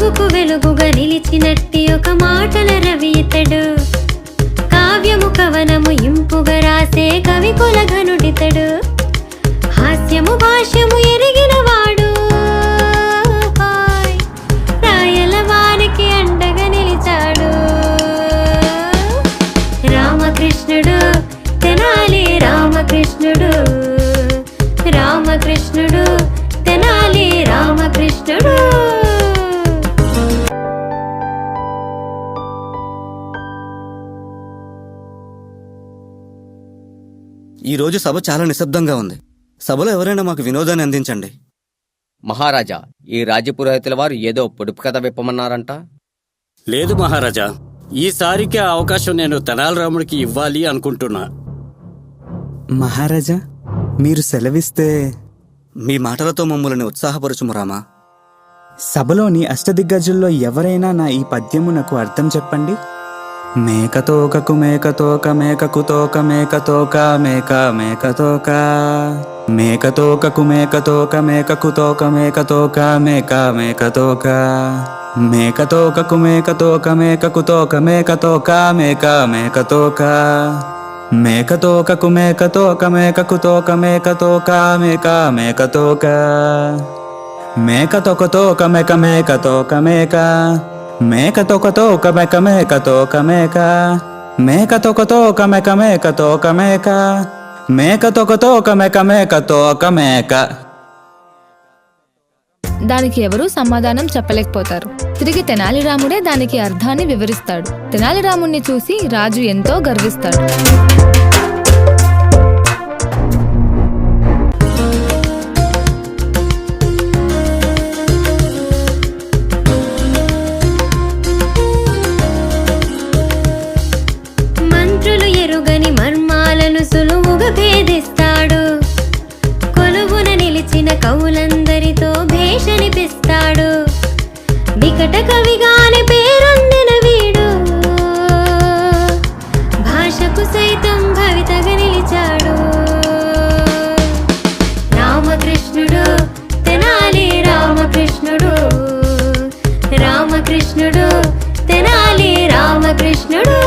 వెలుగుకు వెలుగుగా నిలిచినట్టి ఒక మాటల రవి ఇతడు. కావ్యము కవనము ఇంపుగా రాసే కవి కులఘనుడితడు హాస్యము భాష్యము ఎరిగిన వాడు. రాయల వారికి అండగా నిలిచాడు. రామకృష్ణుడు తెనాలి రామకృష్ణుడు. రామకృష్ణుడు ఈ రోజు సభ చాలా నిశ్శబ్దంగా ఉంది. సభలో ఎవరైనా మాకు వినోదాన్ని అందించండి. మహారాజా ఈ రాజపురోహితుల వారు ఏదో పొడుపు కథ విప్పమన్నారంట? లేదు మహారాజా ఈసారికి ఆ అవకాశం నేను తెనాలి రాముడికి ఇవ్వాలి అనుకుంటున్నా. మహారాజా మీరు సెలవిస్తే మీ మాటలతో మమ్మల్ని ఉత్సాహపరచుము రామా. సభలోని అష్టదిగ్గజుల్లో ఎవరైనా నా ఈ పద్యమునకు అర్థం చెప్పండి? మేకతోకకు మేకతోక మేకకు తోక మేకతోక మేక మేకతోక మేకతోకకు మేకతోక మేకకు తోక మేకతోక మేక మేకతోక మేకతోకకు మేకతోక మేకకు తోక మేకతోక మేక మేకతోక మేకతోకకు మేకతోక మేకకు తోక మేకతోక మేక మేకతోక మేక మేకతోకతో ఒక మేక మేక తోక మేక. మేకతోకతో ఒక తోక మేక మేక తోక మేక. మేకతోకతో ఒక మేక మేక తోక మేక. దానికి ఎవరూ సమాధానం చెప్పలేకపోతారు. తిరిగి తెనాలి రాముడే దానికి అర్థాన్ని వివరిస్తాడు. తెనాలి రాముణ్ణి చూసి రాజు ఎంతో గర్విస్తాడు. నిన్ను సులువుగా భేదిస్తాడు కొలువున నిలిచిన కవులందరితో భేషనిపిస్తాడు. వికట కవిగాని పేరొందిన వీడు. భాషకు సైతం భవితగా నిలిచాడు. రామకృష్ణుడు తెనాలి రామకృష్ణుడు. రామకృష్ణుడు తెనాలి రామకృష్ణుడు.